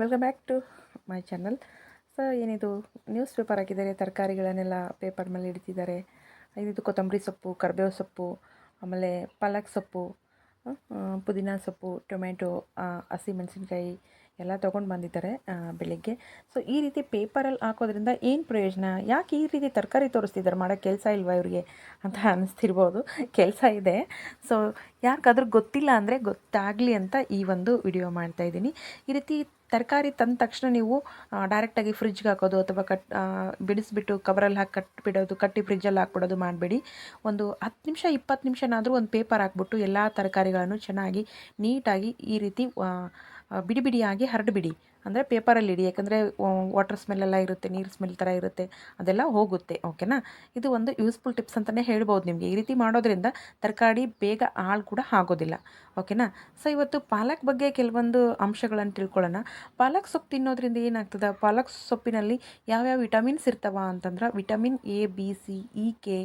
Welcome back to my channel so ಏನಿದು news paper ಹಾಕಿದ್ದಾರೆ, ತರಕಾರಿಗಳನ್ನೆಲ್ಲ ಪೇಪರ್ ಮೇಲೆ ಇಡ್ತಿದ್ದಾರೆ. ಇದು ಕೊತ್ತಂಬರಿ ಸೊಪ್ಪು, ಕರಿಬೇವು ಸೊಪ್ಪು, ಆಮೇಲೆ ಪಾಲಕ್ ಸೊಪ್ಪು ಪುದೀನ ಸೊಪ್ಪು ಟೊಮೆಟೊ ಹಸಿಮೆಣಸಿನ್ಕಾಯಿ ಎಲ್ಲ ತೊಗೊಂಡು ಬಂದಿದ್ದಾರೆ ಬೆಳಿಗ್ಗೆ. ಸೊ ಈ ರೀತಿ ಪೇಪರಲ್ಲಿ ಹಾಕೋದ್ರಿಂದ ಏನು ಪ್ರಯೋಜನ? ಯಾಕೆ ಈ ರೀತಿ ತರಕಾರಿ ತೋರಿಸ್ತಿದ್ದಾರೆ? ಮಾಡೋ ಕೆಲಸ ಇಲ್ವಾ ಇವರಿಗೆ? ಅಂತ ಅನ್ನಿಸ್ತಿರ್ಬೋದು ಕೆಲಸ ಇದೆ. ಸೊ ಯಾರಿಗಾದ್ರೂ ಗೊತ್ತಿಲ್ಲ ಅಂದರೆ ಗೊತ್ತಾಗಲಿ ಅಂತ ಈ ಒಂದು ವಿಡಿಯೋ ಮಾಡ್ತಾ ಇದ್ದೀನಿ. ಈ ರೀತಿ ತರಕಾರಿ ತಂದ ತಕ್ಷಣ ನೀವು ಡೈರೆಕ್ಟಾಗಿ ಫ್ರಿಜ್ಗೆ ಹಾಕೋದು ಅಥವಾ ಕಟ್ ಬಿಡಿಸಿಬಿಟ್ಟು ಕವರಲ್ಲಿ ಹಾಕಿ ಕಟ್ಟಿಬಿಡೋದು ಕಟ್ಟಿ ಫ್ರಿಜ್ಜಲ್ಲಿ ಹಾಕ್ಬಿಡೋದು ಮಾಡಬೇಡಿ. ಒಂದು ಹತ್ತು ನಿಮಿಷ, ಇಪ್ಪತ್ತು ನಿಮಿಷನಾದರೂ ಒಂದು ಪೇಪರ್ ಹಾಕ್ಬಿಟ್ಟು ಎಲ್ಲ ತರಕಾರಿಗಳನ್ನು ಚೆನ್ನಾಗಿ ನೀಟಾಗಿ ಈ ರೀತಿ ಬಿಡಿ ಬಿಡಿಯಾಗಿ ಹರಡ್ಬಿಡಿ ಅಂದರೆ ಪೇಪರಲ್ಲಿ ಇಡಿ, ಯಾಕಂದರೆ ವಾಟರ್ ಸ್ಮೆಲ್ಲೆಲ್ಲ ಇರುತ್ತೆ, ನೀರು ಸ್ಮೆಲ್ ಥರ ಇರುತ್ತೆ, ಅದೆಲ್ಲ ಹೋಗುತ್ತೆ ಓಕೆನಾ ಇದು ಒಂದು ಯೂಸ್ಫುಲ್ ಟಿಪ್ಸ್ ಅಂತಲೇ ಹೇಳ್ಬೋದು ನಿಮಗೆ. ಈ ರೀತಿ ಮಾಡೋದ್ರಿಂದ ತರಕಾರಿ ಬೇಗ ಹಾಳು ಕೂಡ ಆಗೋದಿಲ್ಲ ಓಕೆನಾ ಸೊ ಇವತ್ತು ಪಾಲಕ್ ಬಗ್ಗೆ ಕೆಲವೊಂದು ಅಂಶಗಳನ್ನು ತಿಳ್ಕೊಳ್ಳೋಣ. ಪಾಲಕ್ ಸೊಪ್ಪು ತಿನ್ನೋದ್ರಿಂದ ಏನಾಗ್ತದೆ? ಪಾಲಕ್ ಸೊಪ್ಪಿನಲ್ಲಿ ಯಾವ್ಯಾವ ವಿಟಮಿನ್ಸ್ ಇರ್ತವ ಅಂತಂದ್ರೆ, vitamin A, B, C, E, K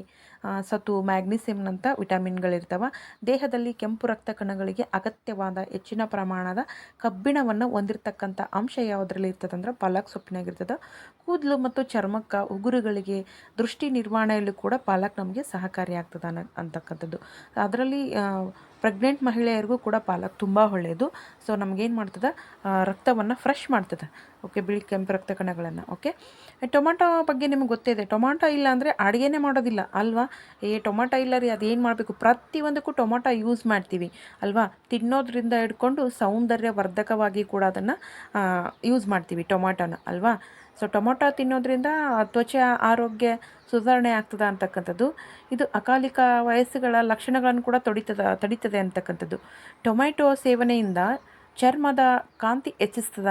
ಸತು ಮ್ಯಾಗ್ನೀಸಿಯಮ್ನಂಥ ವಿಟಮಿನ್ಗಳಿರ್ತವೆ. ದೇಹದಲ್ಲಿ ಕೆಂಪು ರಕ್ತ ಕಣಗಳಿಗೆ ಅಗತ್ಯವಾದ ಹೆಚ್ಚಿನ ಪ್ರಮಾಣದ ಕಬ್ಬಿಣವನ್ನು ಹೊಂದಿರತಕ್ಕಂಥ ಅಂಶ ಯಾವುದರಲ್ಲಿ ಇರ್ತದಂದ್ರೆ ಪಾಲಕ್ ಸೊಪ್ಪಿನಾಗಿರ್ತದೆ. ಕೂದಲು ಮತ್ತು ಚರ್ಮಕ್ಕೆ ಉಗುರುಗಳಿಗೆ ದೃಷ್ಟಿ ನಿರ್ವಹಣೆಯಲ್ಲೂ ಕೂಡ ಪಾಲಕ್ ನಮಗೆ ಸಹಕಾರಿಯಾಗ್ತದೆ ಅನ್ನೋ ಅಂತಕ್ಕಂಥದ್ದು. ಅದರಲ್ಲಿ ಪ್ರೆಗ್ನೆಂಟ್ ಮಹಿಳೆಯರಿಗೂ ಕೂಡ ಪಾಲಕ್ ತುಂಬ ಒಳ್ಳೆಯದು ಸೊ ನಮಗೇನು ಮಾಡ್ತದೆ? ರಕ್ತವನ್ನು ಫ್ರೆಶ್ ಮಾಡ್ತದೆ. ಓಕೆ ಬಿಳಿ ಕೆಂಪು ರಕ್ತ ಕಣಗಳನ್ನು. ಓಕೆ ಟೊಮಾಟೊ ಬಗ್ಗೆ ನಿಮ್ಗೆ ಇದೆ ಟೊಮಾಟೊ ಇಲ್ಲ ಅಂದರೆ ಅಡುಗೆನೇ ಮಾಡೋದಿಲ್ಲ, ಅಲ್ವಾ? ಏ, ಟೊಮಾಟೊ ಇಲ್ಲ ರೀ, ಅದೇನು ಮಾಡಬೇಕು? ಪ್ರತಿಯೊಂದಕ್ಕೂ ಟೊಮಾಟೊ ಯೂಸ್ ಮಾಡ್ತೀವಿ, ಅಲ್ವಾ? ತಿನ್ನೋದ್ರಿಂದ ಹಿಡ್ಕೊಂಡು ಸೌಂದರ್ಯವರ್ಧಕವಾಗಿ ಕೂಡ ಅದನ್ನು ಯೂಸ್ ಮಾಡ್ತೀವಿ ಟೊಮಾಟೊನ, ಅಲ್ವಾ? ಸೊ ಟೊಮೊಟೊ ತಿನ್ನೋದ್ರಿಂದ ತ್ವಚೆ ಆರೋಗ್ಯ ಸುಧಾರಣೆ ಆಗ್ತದ ಅಂತಕ್ಕಂಥದ್ದು. ಇದು ಅಕಾಲಿಕ ವಯಸ್ಸುಗಳ ಲಕ್ಷಣಗಳನ್ನು ಕೂಡ ತೊಡಿತದ, ತಡೀತದೆ ಅಂತಕ್ಕಂಥದ್ದು. ಟೊಮೆಟೊ ಸೇವನೆಯಿಂದ ಚರ್ಮದ ಕಾಂತಿ ಹೆಚ್ಚಿಸ್ತದ,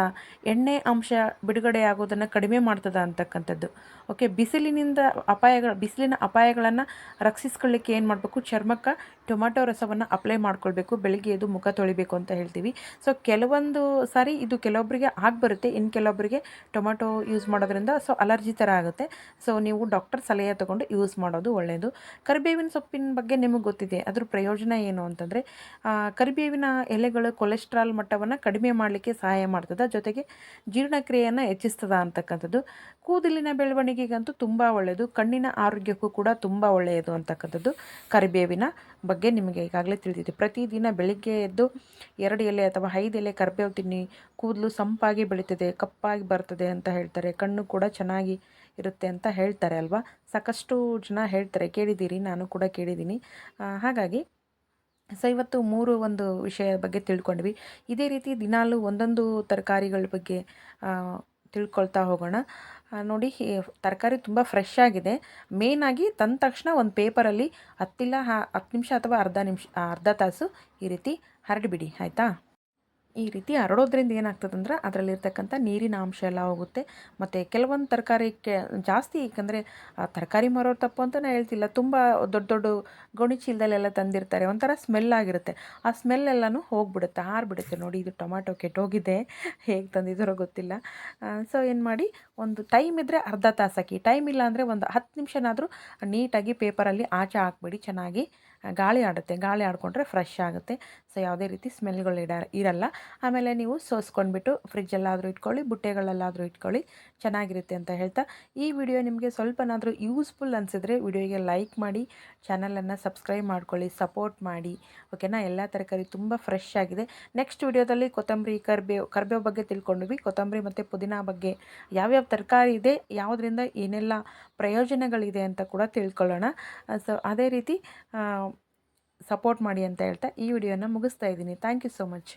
ಎಣ್ಣೆ ಅಂಶ ಬಿಡುಗಡೆ ಆಗೋದನ್ನು ಕಡಿಮೆ ಮಾಡ್ತದ ಅಂತಕ್ಕಂಥದ್ದು. ಓಕೆ ಬಿಸಿಲಿನಿಂದ ಅಪಾಯಗಳ, ಬಿಸಿಲಿನ ಅಪಾಯಗಳನ್ನು ರಕ್ಷಿಸ್ಕೊಳ್ಳಿಕ್ಕೆ ಏನು ಮಾಡಬೇಕು? ಚರ್ಮಕ್ಕೆ ಟೊಮ್ಯಾಟೊ ರಸವನ್ನು ಅಪ್ಲೈ ಮಾಡ್ಕೊಳ್ಬೇಕು, ಬೆಳಿಗ್ಗೆ ಎದ್ದು ಮುಖ ತೊಳಿಬೇಕು ಅಂತ ಹೇಳ್ತೀವಿ. ಸೊ ಕೆಲವೊಂದು ಸಾರಿ ಇದು ಕೆಲವೊಬ್ಬರಿಗೆ ಬರುತ್ತೆ ಇನ್ನು ಕೆಲವೊಬ್ಬರಿಗೆ ಟೊಮ್ಯಾಟೊ ಯೂಸ್ ಮಾಡೋದ್ರಿಂದ ಸೊ ಅಲರ್ಜಿ ಥರ ಆಗುತ್ತೆ. ಸೊ ನೀವು ಡಾಕ್ಟರ್ ಸಲಹೆ ತಗೊಂಡು ಯೂಸ್ ಮಾಡೋದು ಒಳ್ಳೆಯದು ಕರಿಬೇವಿನ ಸೊಪ್ಪಿನ ಬಗ್ಗೆ ನಿಮಗೆ ಗೊತ್ತಿದೆ. ಅದ್ರ ಪ್ರಯೋಜನ ಏನು ಅಂತಂದರೆ ಕರಿಬೇವಿನ ಎಲೆಗಳು ಕೊಲೆಸ್ಟ್ರಾಲ್ ಮಟ್ಟವನ್ನು ಕಡಿಮೆ ಮಾಡಲಿಕ್ಕೆ ಸಹಾಯ ಮಾಡ್ತದೆ. ಜೊತೆಗೆ ಜೀರ್ಣಕ್ರಿಯೆಯನ್ನು ಹೆಚ್ಚಿಸ್ತದ ಅಂತಕ್ಕಂಥದ್ದು. ಕೂದಲಿನ ಬೆಳವಣಿಗೆಗಂತೂ ತುಂಬ ಒಳ್ಳೆಯದು ಕಣ್ಣಿನ ಆರೋಗ್ಯಕ್ಕೂ ಕೂಡ ತುಂಬ ಒಳ್ಳೆಯದು ಅಂತಕ್ಕಂಥದ್ದು. ಕರಿಬೇವಿನ ಬಗ್ಗೆ ನಿಮಗೆ ಈಗಾಗಲೇ ತಿಳಿದಿದೆ. ಪ್ರತಿದಿನ ಬೆಳಿಗ್ಗೆ ಎದ್ದು ಎರಡು ಎಲೆ ಅಥವಾ ಐದು ಎಲೆ ಕರಿಬೇವು ತಿನ್ನಿ, ಕೂದಲು ಸಂಪಾಗಿ ಬೆಳೀತದೆ, ಕಪ್ಪಾಗಿ ಬರ್ತದೆ ಅಂತ ಹೇಳ್ತಾರೆ. ಕಣ್ಣು ಕೂಡ ಚೆನ್ನಾಗಿ ಇರುತ್ತೆ ಅಂತ ಹೇಳ್ತಾರೆ ಅಲ್ವಾ? ಸಾಕಷ್ಟು ಜನ ಹೇಳ್ತಾರೆ. ಕೇಳಿದ್ದೀರಿ, ನಾನು ಕೂಡ ಕೇಳಿದ್ದೀನಿ. ಹಾಗಾಗಿ ಸೊ ಇವತ್ತು ಮೂರು ಒಂದು ವಿಷಯ ಬಗ್ಗೆ ತಿಳ್ಕೊಂಡ್ವಿ. ಇದೇ ರೀತಿ ದಿನಾಲೂ ಒಂದೊಂದು ತರಕಾರಿಗಳ ಬಗ್ಗೆ ತಿಳ್ಕೊಳ್ತಾ ಹೋಗೋಣ. ನೋಡಿ ತರಕಾರಿ ತುಂಬ ಫ್ರೆಶ್ ಆಗಿದೆ. ಮೇಯ್ನಾಗಿ ತಂದ ತಕ್ಷಣ ಒಂದು ಪೇಪರಲ್ಲಿ ಹತ್ತಿಲ್ಲ ಹತ್ತು ನಿಮಿಷ ಅಥವಾ ಅರ್ಧ ನಿಮಿಷ ಅರ್ಧ ತಾಸು ಈ ರೀತಿ ಹರಡಿಬಿಡಿ ಆಯಿತಾ? ಈ ರೀತಿ ಹರಡೋದ್ರಿಂದ ಏನಾಗ್ತದಂದ್ರೆ ಅದರಲ್ಲಿರ್ತಕ್ಕಂಥ ನೀರಿನ ಅಂಶ ಎಲ್ಲ ಹೋಗುತ್ತೆ. ಮತ್ತು ಕೆಲವೊಂದು ತರಕಾರಿ ಕೆ, ಜಾಸ್ತಿ ಏಕೆಂದರೆ ತರಕಾರಿ ಮಾರೋರು ತಪ್ಪು ಅಂತ ನಾನು ಹೇಳ್ತಿಲ್ಲ. ತುಂಬ ದೊಡ್ಡ ದೊಡ್ಡ ಗೋಣಿಚೀಲದಲ್ಲೆಲ್ಲ ತಂದಿರ್ತಾರೆ. ಒಂಥರ ಸ್ಮೆಲ್ ಆಗಿರುತ್ತೆ. ಆ ಸ್ಮೆಲ್ ಎಲ್ಲನೂ ಹೋಗ್ಬಿಡುತ್ತೆ ಹಾರ್ಬಿಡುತ್ತೆ ನೋಡಿ, ಇದು ಟೊಮ್ಯಾಟೊ ಕೆಟ್ಟೋಗಿದೆ. ಹೇಗೆ ತಂದಿದ್ದಾರೋ ಗೊತ್ತಿಲ್ಲ. ಸೊ ಏನು ಮಾಡಿ, ಒಂದು ಟೈಮ್ ಇದ್ದರೆ ಅರ್ಧ ತಾಸು ಹಾಕಿ. ಟೈಮ್ ಇಲ್ಲ ಅಂದರೆ ಒಂದು ಹತ್ತು ನಿಮಿಷನಾದರೂ ನೀಟಾಗಿ ಪೇಪರಲ್ಲಿ ಆಚೆ ಹಾಕ್ಬಿಡಿ. ಚೆನ್ನಾಗಿ ಗಾಳಿ ಆಡುತ್ತೆ, ಗಾಳಿ ಆಡಿಕೊಂಡ್ರೆ ಫ್ರೆಶ್ ಆಗುತ್ತೆ. ಸೊ ಯಾವುದೇ ರೀತಿ ಸ್ಮೆಲ್ಗಳು ಇಡ, ಇರಲ್ಲ. ಆಮೇಲೆ ನೀವು ಸೋಸ್ಕೊಂಡ್ಬಿಟ್ಟು ಫ್ರಿಜ್ಜಲ್ಲಾದರೂ ಇಟ್ಕೊಳ್ಳಿ, ಬುಟ್ಟೆಗಳಲ್ಲಾದರೂ ಇಟ್ಕೊಳ್ಳಿ. ಚೆನ್ನಾಗಿರುತ್ತೆ ಅಂತ ಹೇಳ್ತಾ. ಈ ವಿಡಿಯೋ ನಿಮಗೆ ಸ್ವಲ್ಪನಾದರೂ ಯೂಸ್ಫುಲ್ ಅನಿಸಿದ್ರೆ ವಿಡಿಯೋಗೆ ಲೈಕ್ ಮಾಡಿ ಚಾನಲನ್ನು ಸಬ್ಸ್ಕ್ರೈಬ್ ಮಾಡ್ಕೊಳ್ಳಿ ಸಪೋರ್ಟ್ ಮಾಡಿ. ಓಕೆನಾ ಎಲ್ಲ ತರಕಾರಿ ತುಂಬ ಫ್ರೆಶ್ ಆಗಿದೆ. ನೆಕ್ಸ್ಟ್ ವಿಡಿಯೋದಲ್ಲಿ ಕೊತ್ತಂಬರಿ ಕರ್ಬೇವು ಕರ್ಬೇವು ಬಗ್ಗೆ ತಿಳ್ಕೊಂಡ್ವಿ. ಕೊತ್ತಂಬರಿ ಮತ್ತು ಪುದೀನ ಬಗ್ಗೆ ಯಾವ್ಯಾವ ತರಕಾರಿ ಇದೆ, ಯಾವುದರಿಂದ ಏನೆಲ್ಲ ಪ್ರಯೋಜನಗಳಿದೆ ಅಂತ ಕೂಡ ತಿಳ್ಕೊಳ್ಳೋಣ. ಸೊ ಅದೇ ರೀತಿ ಸಪೋರ್ಟ್ ಮಾಡಿ ಅಂತ ಹೇಳ್ತಾ ಈ ವಿಡಿಯೋನ ಮುಗಿಸ್ತಾ ಇದ್ದೀನಿ. Thank you so much